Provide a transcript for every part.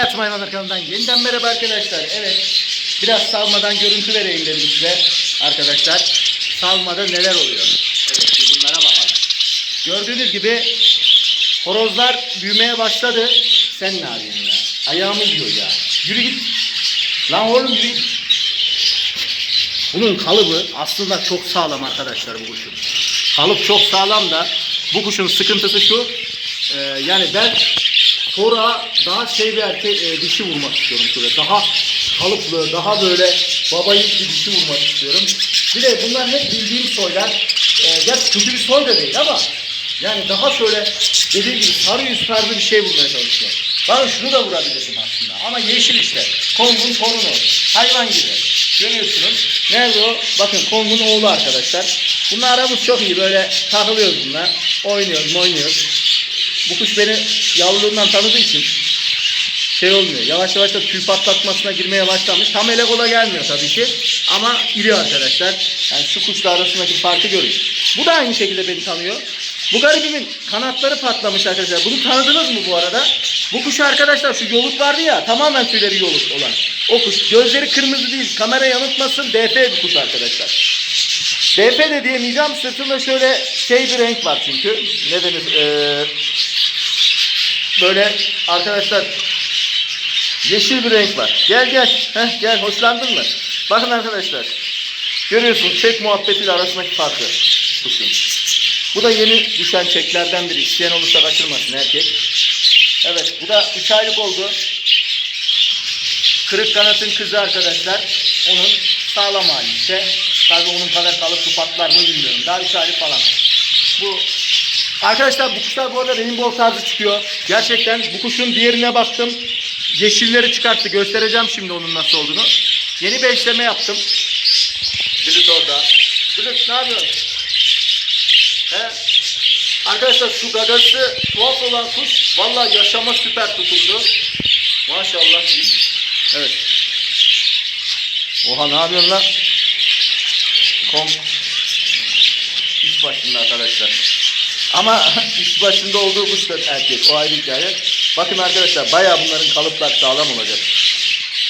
Hayat Hayvanlar kanalından yeniden merhaba arkadaşlar. Evet biraz salmadan görüntü vereyim dedim size arkadaşlar. Salmada neler oluyor? Evet bunlara bakalım. Gördüğünüz gibi horozlar büyümeye başladı. Sen ne yapıyorsun ya? Ayağımı yiyor ya. Yürü git. Lan oğlum yürü git. Bunun kalıbı aslında çok sağlam arkadaşlar bu kuşun. Kalıp çok sağlam da bu kuşun sıkıntısı şu. e, yani ben sonra daha şey bir erkek e, dişi vurmak istiyorum şöyle. Daha kalıplı, daha böyle baba yiğit bir dişi vurmak istiyorum. Bir de bunlar hep bildiğim soylar. E, gerçi kötü bir soy da değil ama yani daha şöyle dediğim gibi sarı yüz tarzı bir şey vurmaya çalışıyorum. Ben şunu da vurabilirdim aslında ama yeşil işte. Kong'un torunu. Hayvan gibi. Görüyorsunuz. Nerede o? Bakın Kong'un oğlu arkadaşlar. Bununla aramız çok iyi. Böyle takılıyoruz bununla. Oynuyoruz, oynuyoruz. Bu kuş beni yavruluğundan tanıdığı için şey olmuyor. Yavaş yavaş da tüy patlatmasına girmeye başlamış. Tam ele kola gelmiyor tabii ki. Ama iri arkadaşlar. Yani şu kuşla arasındaki farkı görün. Bu da aynı şekilde beni tanıyor. Bu garibimin kanatları patlamış arkadaşlar. Bunu tanıdınız mı bu arada? Bu kuş arkadaşlar şu yoluk vardı ya tamamen tüyleri yoluk olan. O kuş. Gözleri kırmızı değil. Kamera yanıltmasın. DF bir kuş arkadaşlar. DP de diyemeyeceğim. Sırtında şöyle şey bir renk var çünkü. Ne denir? Ee, böyle arkadaşlar yeşil bir renk var. Gel gel. Heh, gel. Hoşlandın mı? Bakın arkadaşlar. Görüyorsunuz çek muhabbetiyle arasındaki farkı. Kuşun. Bu da yeni düşen çeklerden biri. İsteyen olursa kaçırmasın erkek. Evet bu da 3 aylık oldu. Kırık kanatın kızı arkadaşlar. Onun sağlam hali işte. Tabii onun kadar kalıp patlar mı bilmiyorum. Daha 3 aylık falan. Bu Arkadaşlar bu kuşlar bu arada rainbow tarzı çıkıyor. Gerçekten bu kuşun diğerine baktım. Yeşilleri çıkarttı. Göstereceğim şimdi onun nasıl olduğunu. Yeni bir eşleme yaptım. Blüt orada. Blüt ne yapıyorsun? He? Arkadaşlar şu gagası tuhaf olan kuş vallahi yaşama süper tutundu. Maşallah. Evet. Oha ne yapıyorsun lan? Kom. İş başında arkadaşlar. Ama iş başında olduğu kuş da erkek. O ayrı hikaye. Bakın arkadaşlar bayağı bunların kalıplar sağlam olacak.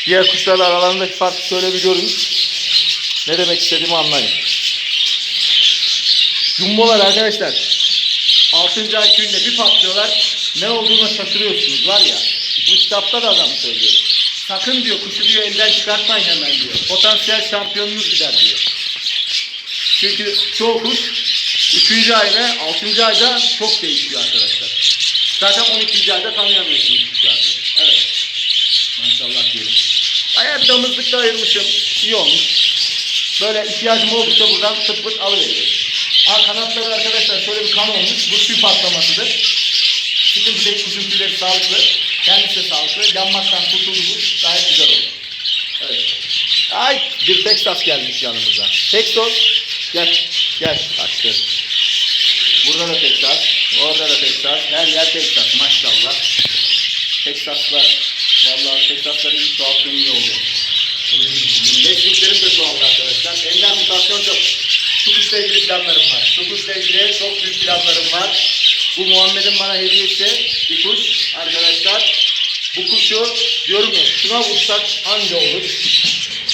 Diğer kuşlarla aralarındaki farkı şöyle bir görün. Ne demek istediğimi anlayın. Jumbolar arkadaşlar. 6. ay günde bir patlıyorlar. Ne olduğuna şaşırıyorsunuz var ya. Bu kitapta da adam söylüyor. Sakın diyor kuşu diyor elden çıkartmayın hemen diyor. Potansiyel şampiyonunuz gider diyor. Çünkü çoğu kuş 3. ay ve 6. ayda çok değişiyor arkadaşlar. Zaten 12. ayda tanıyamıyorsunuz artık. Evet. Maşallah diyelim. Bayağı damızlıkta ayırmışım. İyi olmuş. Böyle ihtiyacım oldukça buradan tık pıt alıveriyorum. Aa kanatları arkadaşlar şöyle bir kan olmuş. Bu tüy patlamasıdır. Sıkıntı değil. Kuşun tüyleri sağlıklı. Kendisi de sağlıklı. Yanmaktan kurtuldu bu. Gayet güzel oldu. Evet. Ay bir Texas gelmiş yanımıza. Texas. Gel. Gel. Açtı. Burada da Texas. Orada da Texas. Her yer Texas. Maşallah. Texaslar. Vallahi Texasların ilk çoğaltımı iyi oldu. Beşliklerim de çoğaldı arkadaşlar. Ender mutasyon çok. Şu kuşla ilgili planlarım var. Şu kuşla ilgili çok büyük planlarım var. Bu Muhammed'in bana hediyesi bir kuş arkadaşlar. Bu kuşu diyorum ya şuna vursak hangi olur?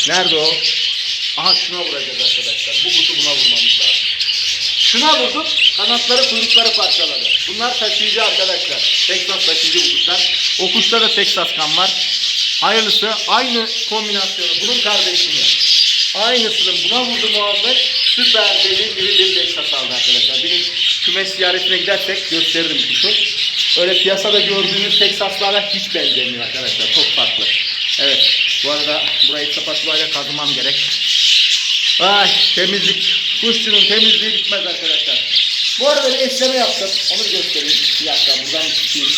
Nerede o? Aha şuna vuracağız arkadaşlar. Bu kuşu buna vurmamız lazım. Şuna vurduk, kanatları kuyrukları parçaladı. Bunlar taşıyıcı arkadaşlar. Texas taşıyıcı bu kuşlar. O kuşta da Texas kan var. Hayırlısı aynı kombinasyonu. Bunun kardeşini. Aynısını buna vurdu Muhammed. Süper deli iri bir Texas aldı arkadaşlar. Bir kümes ziyaretine gidersek gösteririm kuşu. Öyle piyasada gördüğünüz Texas'lara hiç benzemiyor arkadaşlar. Çok farklı. Evet. Bu arada burayı spatulayla kazımam gerek. Ay temizlik. Kuşçunun temizliği bitmez arkadaşlar. Bu arada bir eşleme yaptım. Onu göstereyim. Bir dakika buradan tutayım.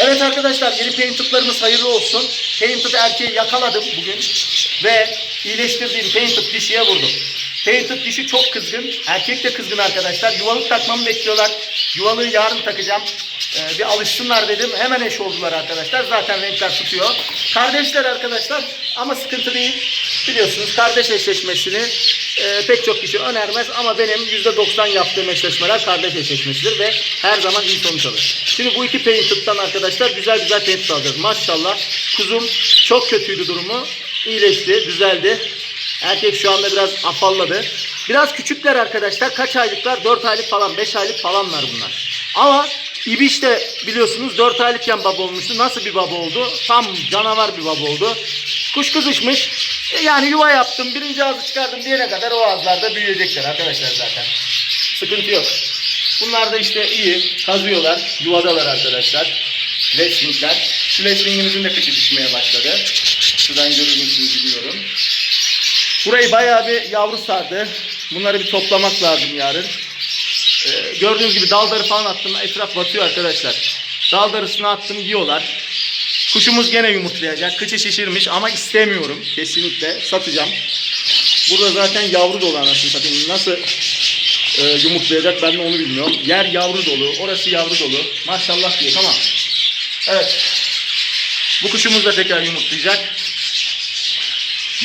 Evet arkadaşlar yeni painted'larımız hayırlı olsun. Painted erkeği yakaladım bugün. Ve iyileştirdiğim painted dişiye vurdum. Painted dişi çok kızgın. Erkek de kızgın arkadaşlar. Yuvalık takmamı bekliyorlar. Yuvalığı yarın takacağım. Ee, bir alışsınlar dedim. Hemen eş oldular arkadaşlar. Zaten renkler tutuyor. Kardeşler arkadaşlar. Ama sıkıntı değil. Biliyorsunuz kardeş eşleşmesini e, pek çok kişi önermez. Ama benim %90 yaptığım eşleşmeler kardeş eşleşmesidir. Ve her zaman iyi sonuç alır. Şimdi bu iki painted'dan arkadaşlar güzel güzel paint alacağız. Maşallah kuzum çok kötüydü durumu. İyileşti, düzeldi. Erkek şu anda biraz afalladı. Biraz küçükler arkadaşlar. Kaç aylıklar? 4 aylık falan, 5 aylık falanlar bunlar. Ama İbiş de biliyorsunuz 4 aylıkken baba olmuştu. Nasıl bir baba oldu? Tam canavar bir baba oldu. Kuş kızışmış. Yani yuva yaptım. Birinci ağzı çıkardım diyene kadar o ağızlarda büyüyecekler arkadaşlar zaten. Sıkıntı yok. Bunlar da işte iyi. Kazıyorlar. Yuvadalar arkadaşlar. Leslingler. Şu leslingimizin de kıçı düşmeye başladı. Şuradan görür müsünüz bilmiyorum. Burayı bayağı bir yavru sardı. Bunları bir toplamak lazım yarın. Ee, gördüğünüz gibi daldarı falan attım. Etraf batıyor arkadaşlar. Daldarısını attım yiyorlar. Kuşumuz gene yumurtlayacak. Kıçı şişirmiş ama istemiyorum. Kesinlikle satacağım. Burada zaten yavru dolu anasını satayım. Nasıl e, yumurtlayacak ben de onu bilmiyorum. Yer yavru dolu. Orası yavru dolu. Maşallah diyor. Tamam. Evet. Bu kuşumuz da tekrar yumurtlayacak.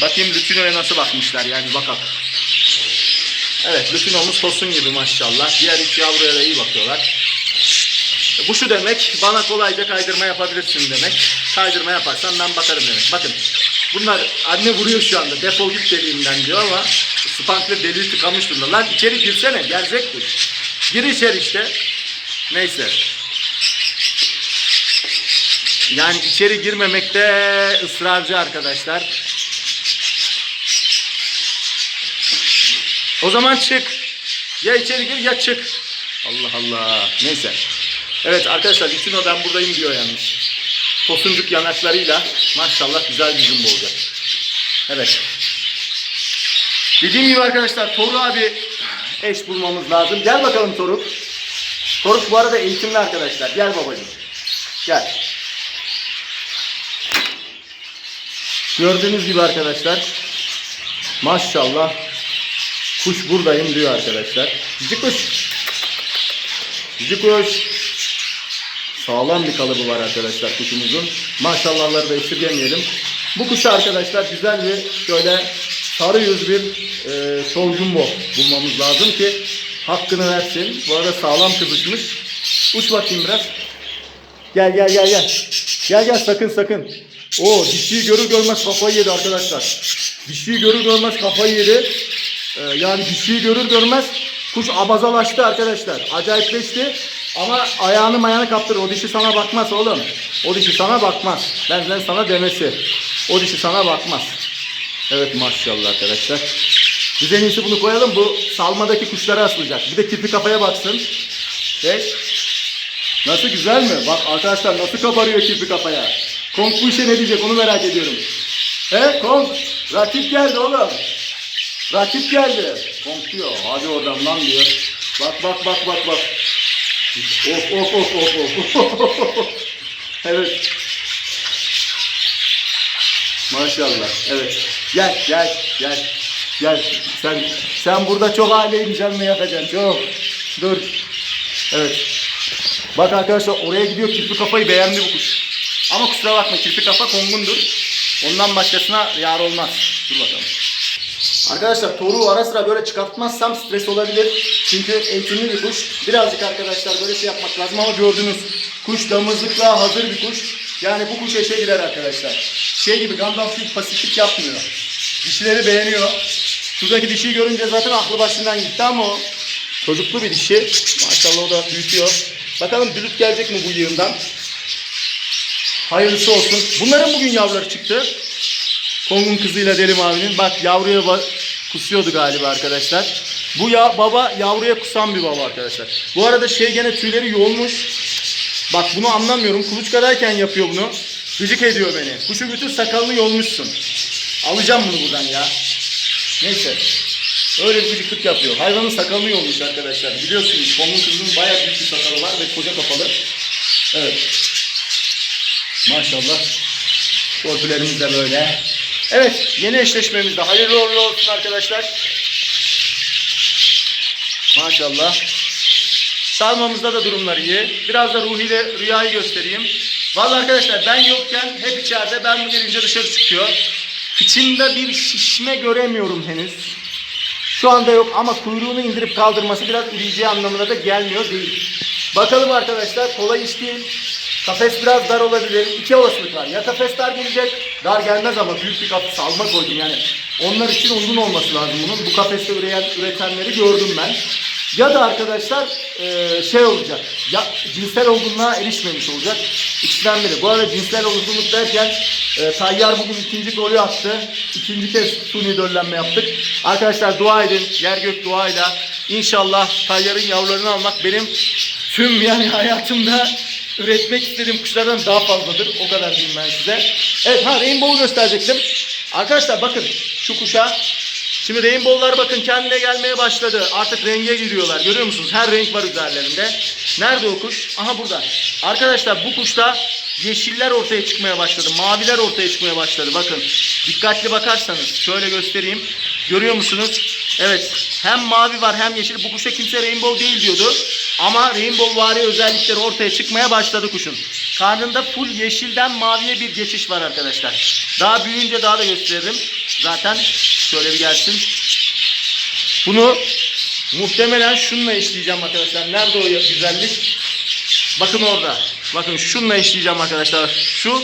Bakayım Lütino'ya nasıl bakmışlar yani bakalım. Evet Lütino'muz tosun gibi maşallah. Diğer iki yavruya da iyi bakıyorlar. Bu şu demek bana kolayca kaydırma yapabilirsin demek. Kaydırma yaparsan ben bakarım demek. Bakın bunlar anne vuruyor şu anda defol git deliğimden diyor ama Spankler deliği tıkamış durumda. Lan içeri girsene gerzek kuş. Gir içeri işte. Neyse. Yani içeri girmemekte ısrarcı arkadaşlar. O zaman çık. Ya içeri gir ya çık. Allah Allah. Neyse. Evet arkadaşlar ben buradayım diyor yalnız. Tosuncuk yanaklarıyla maşallah güzel bir gün olacak. Evet. Dediğim gibi arkadaşlar Toru abi eş bulmamız lazım. Gel bakalım Toruk. Toruk bu arada eğitimli arkadaşlar. Gel babacığım. Gel. Gördüğünüz gibi arkadaşlar maşallah kuş buradayım diyor arkadaşlar. Cici kuş. Cici. Sağlam bir kalıbı var arkadaşlar kuşumuzun. Maşallahları da esirgemeyelim. Bu kuşu arkadaşlar güzel bir şöyle sarı yüz bir e, jumbo bulmamız lazım ki hakkını versin. Bu arada sağlam kızışmış. Uç bakayım biraz. Gel gel gel gel. Gel gel sakın sakın. O dişiyi görür görmez kafayı yedi arkadaşlar. Dişiyi görür görmez kafayı yedi. Ee, yani dişiyi görür görmez kuş abazalaştı arkadaşlar. Acayipleşti. Ama ayağını mayana kaptırır. O dişi sana bakmaz oğlum. O dişi sana bakmaz. Benden sana demesi. O dişi sana bakmaz. Evet maşallah arkadaşlar. Biz en iyisi bunu koyalım. Bu salmadaki kuşlara asılacak. Bir de kirpi kafaya baksın. Evet. Nasıl güzel mi? Bak arkadaşlar nasıl kabarıyor kirpi kafaya. Kong bu işe ne diyecek onu merak ediyorum. He Kong? Rakip geldi oğlum. Rakip geldi. Kong diyor. Hadi oradan lan diyor. Bak bak bak bak bak. Of of of of of. evet. Maşallah. Evet. Gel gel gel. Gel. Sen sen burada çok aileyim canını yakacaksın. Çok. Dur. Evet. Bak arkadaşlar oraya gidiyor kirpi kafayı beğendi bu kuş. Ama kusura bakma kirpi kafa kongundur. Ondan başkasına yar olmaz. Dur bakalım. Arkadaşlar toruğu ara sıra böyle çıkartmazsam stres olabilir. Çünkü eğitimli bir kuş. Birazcık arkadaşlar böyle şey yapmak lazım ama gördünüz. Kuş damızlıkla hazır bir kuş. Yani bu kuş eşe girer arkadaşlar. Şey gibi Gandalf gibi pasiflik yapmıyor. Dişileri beğeniyor. Şuradaki dişiyi görünce zaten aklı başından gitti ama o çocuklu bir dişi. Maşallah o da büyütüyor. Bakalım dülüt gelecek mi bu yığından? Hayırlısı olsun. Bunların bugün yavruları çıktı. Kong'un kızıyla Delim abinin. Bak yavruya kusuyordu galiba arkadaşlar. Bu ya baba yavruya kusan bir baba arkadaşlar. Bu arada şey gene tüyleri yolmuş. Bak bunu anlamıyorum. Kuluçkadayken yapıyor bunu. Gıcık ediyor beni. Kuşu bütün sakalını yolmuşsun. Alacağım bunu buradan ya. Neyse. Öyle bir gıcıklık yapıyor. Hayvanın sakalını yolmuş arkadaşlar. Biliyorsunuz Kong'un kızının bayağı büyük bir sakalı var ve koca kafalı. Evet. Maşallah. Torpilerimiz de böyle. Evet, yeni eşleşmemizde hayırlı uğurlu olsun arkadaşlar. Maşallah. Sarmamızda da durumlar iyi. Biraz da Ruhi ile Rüya'yı göstereyim. Vallahi arkadaşlar ben yokken hep içeride, ben bu gelince dışarı çıkıyor. Kıçında bir şişme göremiyorum henüz. Şu anda yok ama kuyruğunu indirip kaldırması biraz üreyeceği anlamına da gelmiyor değil. Bakalım arkadaşlar kolay iş değil. Kafes biraz dar olabilir. İki olasılık var. Ya kafes dar gelecek. Dar gelmez ama büyük bir kafes alma koydum yani. Onlar için uygun olması lazım bunun. Bu kafeste üreyen, üretenleri gördüm ben. Ya da arkadaşlar eee, şey olacak. Ya cinsel olgunluğa erişmemiş olacak. İkisinden biri. Bu arada cinsel olgunluk derken e, Tayyar bugün ikinci golü attı. İkinci kez suni döllenme yaptık. Arkadaşlar dua edin. Yer gök duayla. İnşallah Tayyar'ın yavrularını almak benim tüm yani hayatımda üretmek istediğim kuşlardan daha fazladır. O kadar diyeyim ben size. Evet ha Rainbow'u gösterecektim. Arkadaşlar bakın şu kuşa. Şimdi Rainbow'lar bakın kendine gelmeye başladı. Artık renge giriyorlar. Görüyor musunuz? Her renk var üzerlerinde. Nerede o kuş? Aha burada. Arkadaşlar bu kuşta yeşiller ortaya çıkmaya başladı. Maviler ortaya çıkmaya başladı. Bakın dikkatli bakarsanız şöyle göstereyim. Görüyor musunuz? Evet. Hem mavi var hem yeşil. Bu kuşa kimse rainbow değil diyordu. Ama rainbow vari özellikleri ortaya çıkmaya başladı kuşun. Karnında full yeşilden maviye bir geçiş var arkadaşlar. Daha büyüyünce daha da gösteririm. Zaten şöyle bir gelsin. Bunu muhtemelen şununla işleyeceğim arkadaşlar. Nerede o güzellik? Bakın orada. Bakın şununla işleyeceğim arkadaşlar. Şu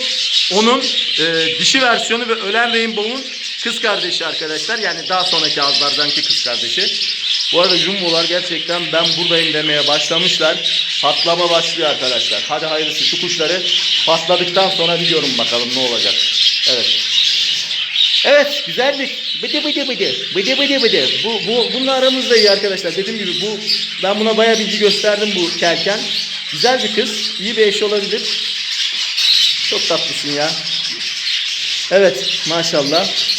onun e, dişi versiyonu ve ölen Rainbow'un kız kardeşi arkadaşlar. Yani daha sonraki azlardanki kız kardeşi. Bu arada jumbolar gerçekten ben buradayım demeye başlamışlar. Patlama başlıyor arkadaşlar. Hadi hayırlısı şu kuşları patladıktan sonra biliyorum bakalım ne olacak. Evet. Evet güzellik. Bıdı bıdı bıdı. Bıdı bıdı bıdı. Bu, bu, bunun aramızda iyi arkadaşlar. Dediğim gibi bu ben buna bayağı bilgi gösterdim bu kelken. Güzel bir kız. iyi bir eş olabilir. Çok tatlısın ya. Evet maşallah.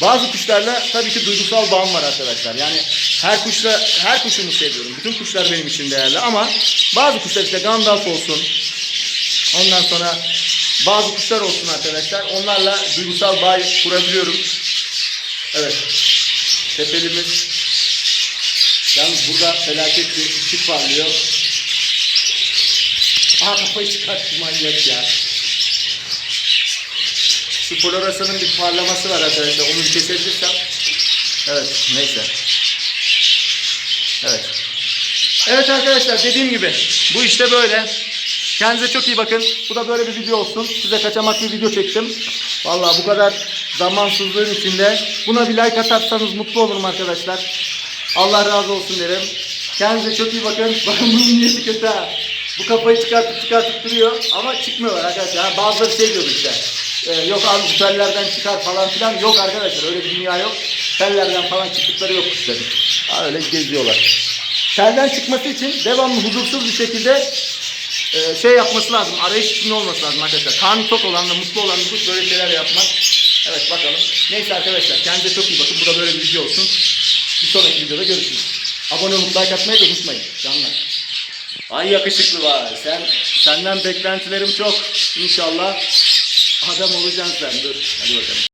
Bazı kuşlarla tabii ki duygusal bağım var arkadaşlar. Yani her kuşla her kuşumu seviyorum. Bütün kuşlar benim için değerli ama bazı kuşlar işte Gandalf olsun. Ondan sonra bazı kuşlar olsun arkadaşlar. Onlarla duygusal bağ kurabiliyorum. Evet. Tepelimiz. Yalnız burada felaket bir ışık parlıyor. Aha kafayı çıkarttı manyak ya. Şu floresanın bir parlaması var arkadaşlar. Onu bir kesebilirsem. Evet neyse. Evet. Evet arkadaşlar dediğim gibi bu işte böyle. Kendinize çok iyi bakın. Bu da böyle bir video olsun. Size kaçamak bir video çektim. Vallahi bu kadar zamansızlığın içinde buna bir like atarsanız mutlu olurum arkadaşlar. Allah razı olsun derim. Kendinize çok iyi bakın. Bakın bunun niyeti kötü ha. Bu kafayı çıkartıp çıkartıp duruyor ama çıkmıyorlar arkadaşlar. Bazıları şey diyordu işte. Ee, yok abi bu tellerden çıkar falan filan. Yok arkadaşlar öyle bir dünya yok. Tellerden falan çıktıkları yok kuşların. Ha, öyle geziyorlar. Telden çıkması için devamlı huzursuz bir şekilde e, şey yapması lazım. Arayış içinde olması lazım arkadaşlar. Karnı tok olan ve mutlu olan bir kuş böyle şeyler yapmak. Evet bakalım. Neyse arkadaşlar kendinize çok iyi bakın. Bu da böyle bir video olsun. Bir sonraki videoda görüşürüz. Abone olup like atmayı da unutmayın. Canlar. Ay yakışıklı var. Sen senden beklentilerim çok. İnşallah adam olacaksın sen. Dur. Hadi bakalım.